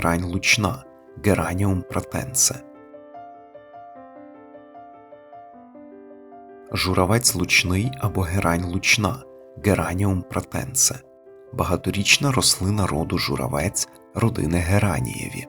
герань лучна Гераніум пратенсе. Журавець лучний або герань лучна Гераніум пратенсе. Багаторічна рослина роду журавець родини Геранієві.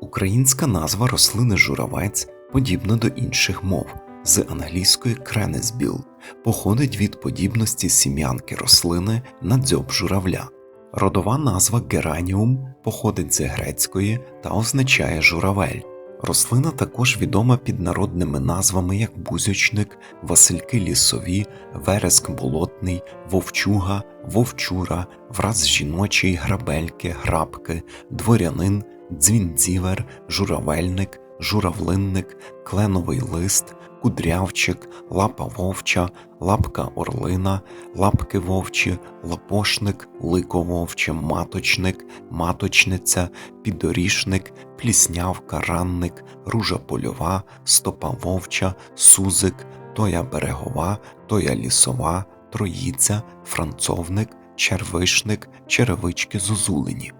Українська назва рослини журавець подібна до інших мов з англійської кренесбіл, походить від подібності сім'янки рослини на дзьоб журавля. Родова назва гераніум походить з грецької та означає журавель. Рослина також відома під народними назвами як бузючник, васильки лісові, вереск болотний, вовчуга, вовчура, враз жіночий, грабельки, грабки, дворянин, дзвіндзівер, журавельник, журавлинник, кленовий лист, кудрявчик, лапа вовча, лапка орлина, лапки вовчі, лапошник, лико вовче, маточник, маточниця, підорішник, пліснявка, ранник, ружа польова, стопа вовча, сузик, тоя берегова, тоя лісова, троїця, францовник, червишник, черевички зозулені.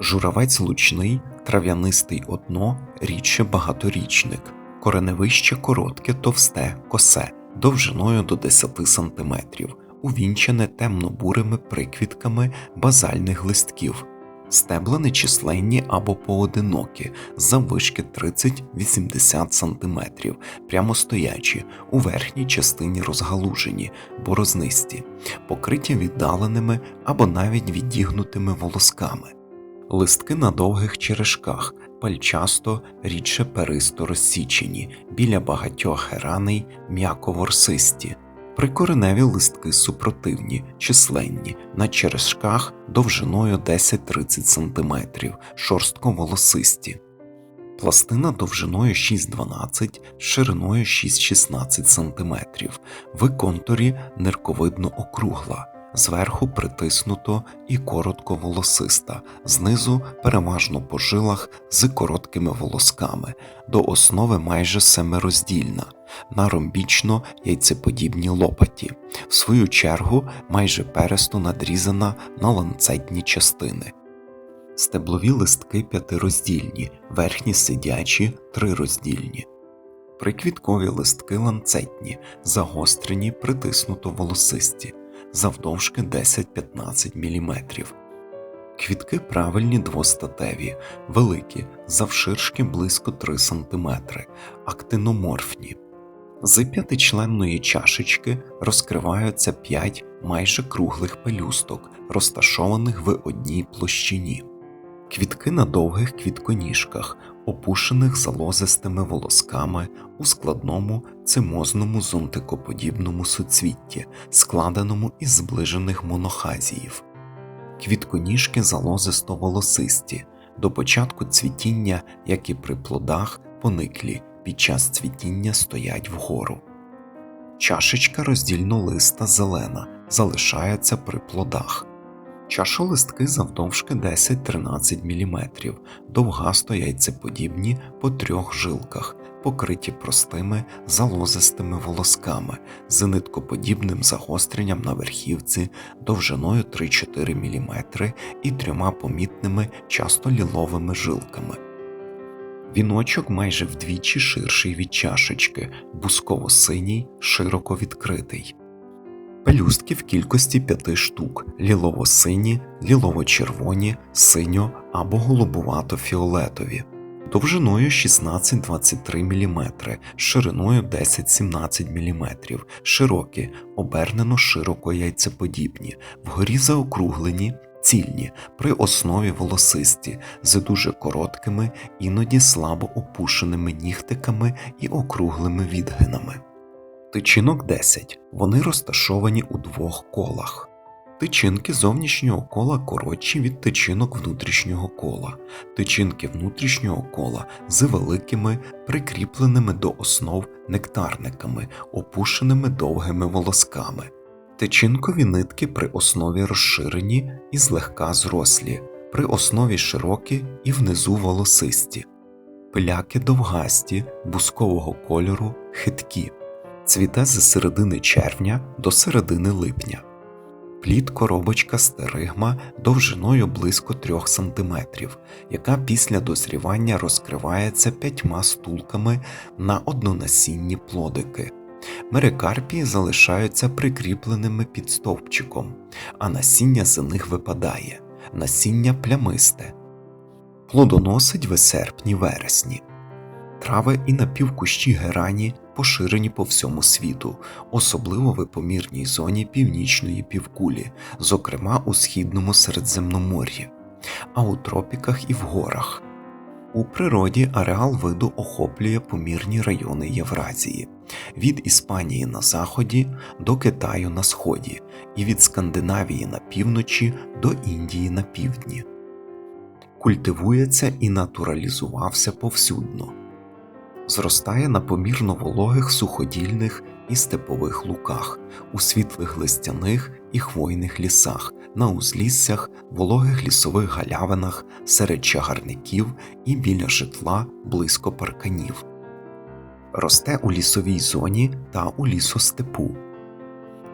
Журавець лучний, трав'янистий одно, рідше багаторічник, кореневище коротке, товсте, косе, довжиною до 10 см, увінчене темно-бурими приквітками базальних листків, стебла нечисленні або поодинокі, заввишки 30-80 см, прямостоячі, у верхній частині розгалужені, борознисті, покриті віддаленими або навіть відігнутими волосками. Листки на довгих черешках, пальчасто, рідше перисто розсічені, біля багатьох гераней м'яко ворсисті. Прикореневі листки супротивні, численні, на черешках довжиною 10-30 см, шорстко волосисті. Пластина довжиною 6-12, шириною 6-16 см, в контурі нирковидно округла зверху притиснуто і коротко волосиста, знизу переважно по жилах з короткими волосками, до основи майже семироздільна, на ромбічно яйцеподібні лопаті, в свою чергу майже пересто надрізана на ланцетні частини. Стеблові листки п'ятироздільні, верхні сидячі трироздільні. Приквіткові листки ланцетні, загострені, притиснуто волосисті завдовжки 10-15 мм. Квітки правильні двостатеві, великі, завширшки близько 3 см, актиноморфні. З п'ятичленної чашечки розкриваються 5 майже круглих пелюсток, розташованих в одній площині. Квітки на довгих квітконіжках, опушених залозистими волосками у складному цимозному зонтикоподібному суцвітті, складеному із зближених монохазіїв. Квітконіжки залозисто волосисті, до початку цвітіння, як і при плодах, пониклі, під час цвітіння стоять вгору. Чашечка роздільно листа зелена, залишається при плодах. Чашолистки завдовжки 10-13 мм, довгасто яйцеподібні по трьох жилках, покриті простими залозистими волосками з ниткоподібним загостренням на верхівці довжиною 3-4 мм і трьома помітними часто ліловими жилками. Віночок майже вдвічі ширший від чашечки, бусково-синій, широко відкритий пелюстки в кількості п'яти штук, лілово-сині, лілово-червоні, синьо або голубувато-фіолетові, довжиною 16-23 мм, шириною 10-17 мм, широкі, обернено широко яйцеподібні, вгорі заокруглені. Цільні при основі волосисті з дуже короткими, іноді слабо опушеними нігтиками і округлими відгинами. Тичинок 10. Вони розташовані у двох колах. Тичинки зовнішнього кола коротші від тичинок внутрішнього кола, тичинки внутрішнього кола з великими прикріпленими до основ нектарниками, опушеними довгими волосками. Тичинкові нитки при основі розширені і злегка зрослі, при основі широкі і внизу волосисті, пиляки довгасті, бускового кольору, хиткі цвіте з середини червня до середини липня. Плід коробочка стеригма довжиною близько 3 см, яка після дозрівання розкривається п'ятьма стулками на однонасінні плодики. Мерикарпії залишаються прикріпленими під стовпчиком, а насіння з них випадає. Насіння плямисте. Плодоносить в серпні-вересні. Трави і напівкущі герані поширені по всьому світу, особливо в помірній зоні північної півкулі, зокрема у східному Середземномор'ї, а у тропіках і в горах. У природі ареал виду охоплює помірні райони Євразії від Іспанії на заході до Китаю на сході і від Скандинавії на півночі до Індії на півдні. Культивується і натуралізувався повсюдно. Зростає на помірно вологих суходільних і степових луках, у світлих листяних і хвойних лісах, на узліссях, вологих лісових галявинах, серед чагарників і біля житла близько парканів. Росте у лісовій зоні та у лісостепу.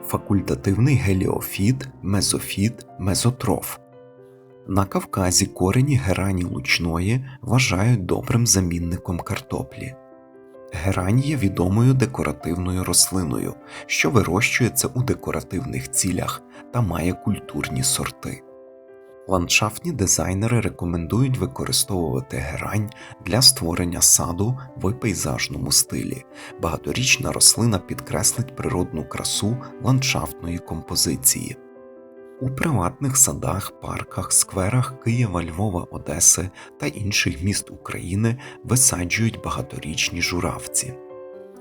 Факультативний геліофіт, мезофіт, мезотроф. На Кавказі корені герані лучної вважають добрим замінником картоплі. Герань є відомою декоративною рослиною, що вирощується у декоративних цілях та має культурні сорти. Ландшафтні дизайнери рекомендують використовувати герань для створення саду в пейзажному стилі. Багаторічна рослина підкреслить природну красу ландшафтної композиції. У приватних садах, парках, скверах Києва, Львова, Одеси та інших міст України висаджують багаторічні журавці.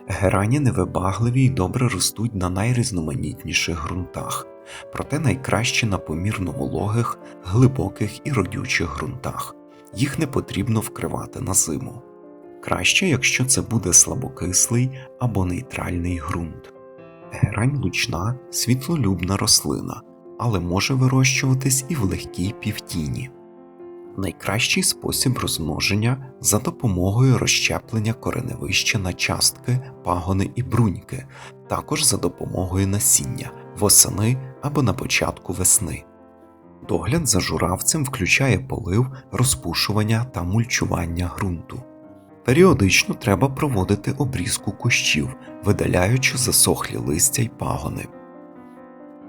Герані невибагливі й добре ростуть на найрізноманітніших ґрунтах, проте найкраще на помірно вологих, глибоких і родючих ґрунтах. Їх не потрібно вкривати на зиму. Краще, якщо це буде слабокислий або нейтральний ґрунт. Герань лучна світлолюбна рослина але може вирощуватись і в легкій півтіні. Найкращий спосіб розмноження за допомогою розщеплення кореневища на частки, пагони і бруньки, також за допомогою насіння, восени або на початку весни. Догляд за журавцем включає полив, розпушування та мульчування ґрунту. Періодично треба проводити обрізку кущів, видаляючи засохлі листя й пагони.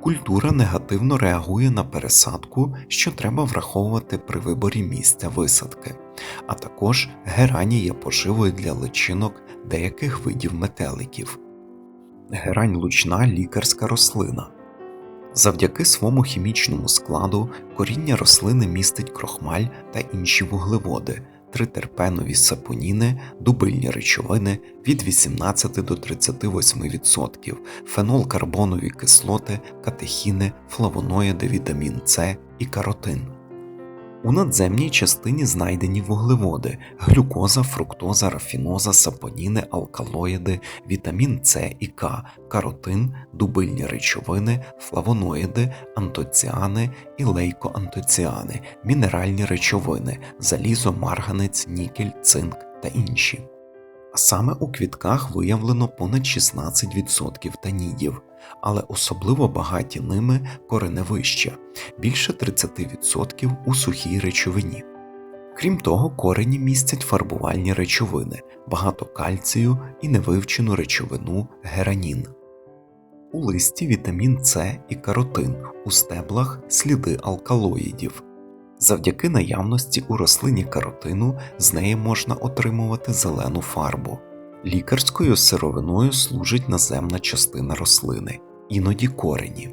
Культура негативно реагує на пересадку, що треба враховувати при виборі місця висадки, а також герані є поживою для личинок деяких видів метеликів. Герань лучна лікарська рослина. Завдяки своєму хімічному складу коріння рослини містить крохмаль та інші вуглеводи, тритерпенові сапоніни, дубильні речовини від 18 до 38%, фенолкарбонові кислоти, катехіни, флавоноїди, вітамін С і каротин. У надземній частині знайдені вуглеводи, глюкоза, фруктоза, рафіноза, сапоніни, алкалоїди, вітамін С і К, каротин, дубильні речовини, флавоноїди, антоціани і лейкоантоціани, мінеральні речовини, залізо, марганець, нікель, цинк та інші. Саме у квітках виявлено понад 16% танідів, але особливо багаті ними кореневища більше 30% у сухій речовині. Крім того, корені містять фарбувальні речовини, багато кальцію і невивчену речовину геранін. У листі вітамін С і каротин, у стеблах сліди алкалоїдів. Завдяки наявності у рослині каротину з неї можна отримувати зелену фарбу. Лікарською сировиною служить наземна частина рослини, іноді корені.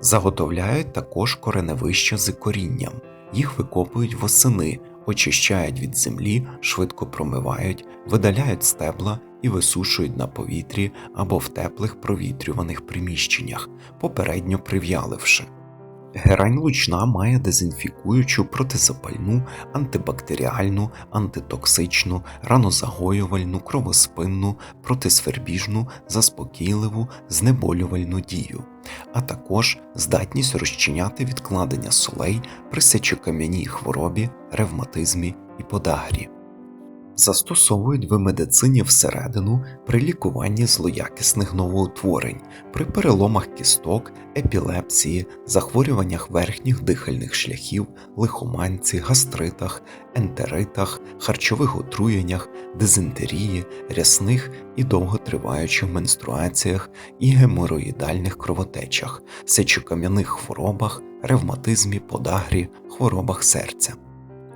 Заготовляють також кореневища з корінням, їх викопують восени, очищають від землі, швидко промивають, видаляють стебла і висушують на повітрі або в теплих провітрюваних приміщеннях, попередньо прив'яливши. Герань лучна має дезінфікуючу протизапальну, антибактеріальну, антитоксичну, ранозагоювальну, кровоспинну, протисвербіжну, заспокійливу, знеболювальну дію, а також здатність розчиняти відкладення солей при сечокам'яній хворобі, ревматизмі і подагрі. Застосовують в медицині всередину при лікуванні злоякісних новоутворень, при переломах кісток, епілепсії, захворюваннях верхніх дихальних шляхів, лихоманці, гастритах, ентеритах, харчових отруєннях, дизентерії, рясних і довготриваючих менструаціях і геморроїдальних кровотечах, сечокам'яних хворобах, ревматизмі, подагрі, хворобах серця.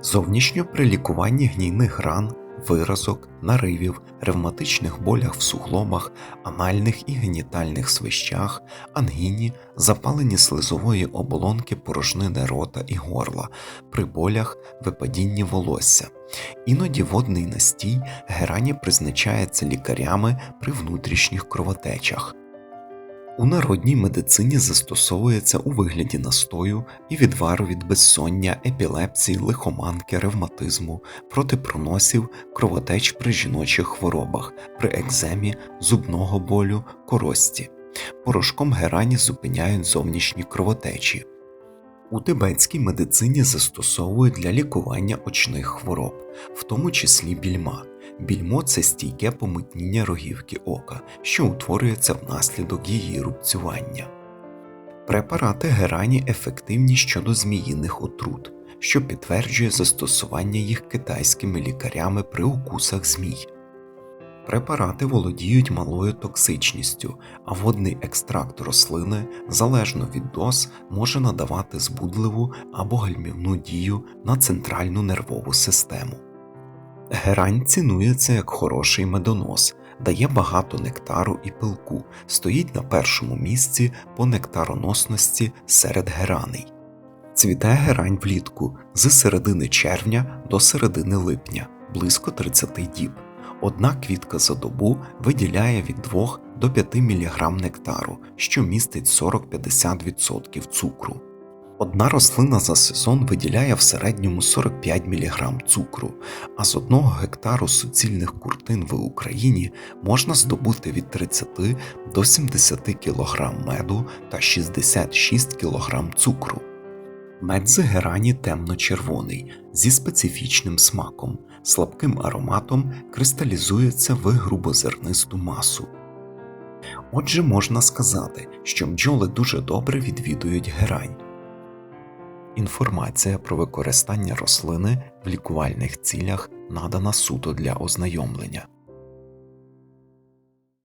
Зовнішньо при лікуванні гнійних ран, виразок, наривів, ревматичних болях в суглобах, анальних і генітальних свищах, ангіні, запалені слизової оболонки порожнини рота і горла, при болях, випадінні волосся. Іноді водний настій герані призначається лікарями при внутрішніх кровотечах. У народній медицині застосовується у вигляді настою і відвару від безсоння, епілепсії, лихоманки, ревматизму, проти проносів, кровотеч при жіночих хворобах, при екземі, зубного болю, корості. Порошком герані зупиняють зовнішні кровотечі. У тибетській медицині застосовують для лікування очних хвороб, в тому числі більма. Більмо це стійке помутніння рогівки ока, що утворюється внаслідок її рубцювання. Препарати герані ефективні щодо зміїних отрут, що підтверджує застосування їх китайськими лікарями при укусах змій. Препарати володіють малою токсичністю, а водний екстракт рослини залежно від доз може надавати збудливу або гальмівну дію на центральну нервову систему. Герань цінується як хороший медонос, дає багато нектару і пилку, стоїть на першому місці по нектароносності серед гераней. Цвіте герань влітку з середини червня до середини липня, близько 30 діб. Одна квітка за добу виділяє від 2 до 5 мг нектару, що містить 40-50% цукру. Одна рослина за сезон виділяє в середньому 45 мг цукру, а з одного гектару суцільних куртин в Україні можна здобути від 30 до 70 кг меду та 66 кг цукру. Мед герані темно-червоний зі специфічним смаком, слабким ароматом кристалізується в грубозернисту масу. Отже, можна сказати, що бджоли дуже добре відвідують герань. Інформація про використання рослини в лікувальних цілях надана суто для ознайомлення.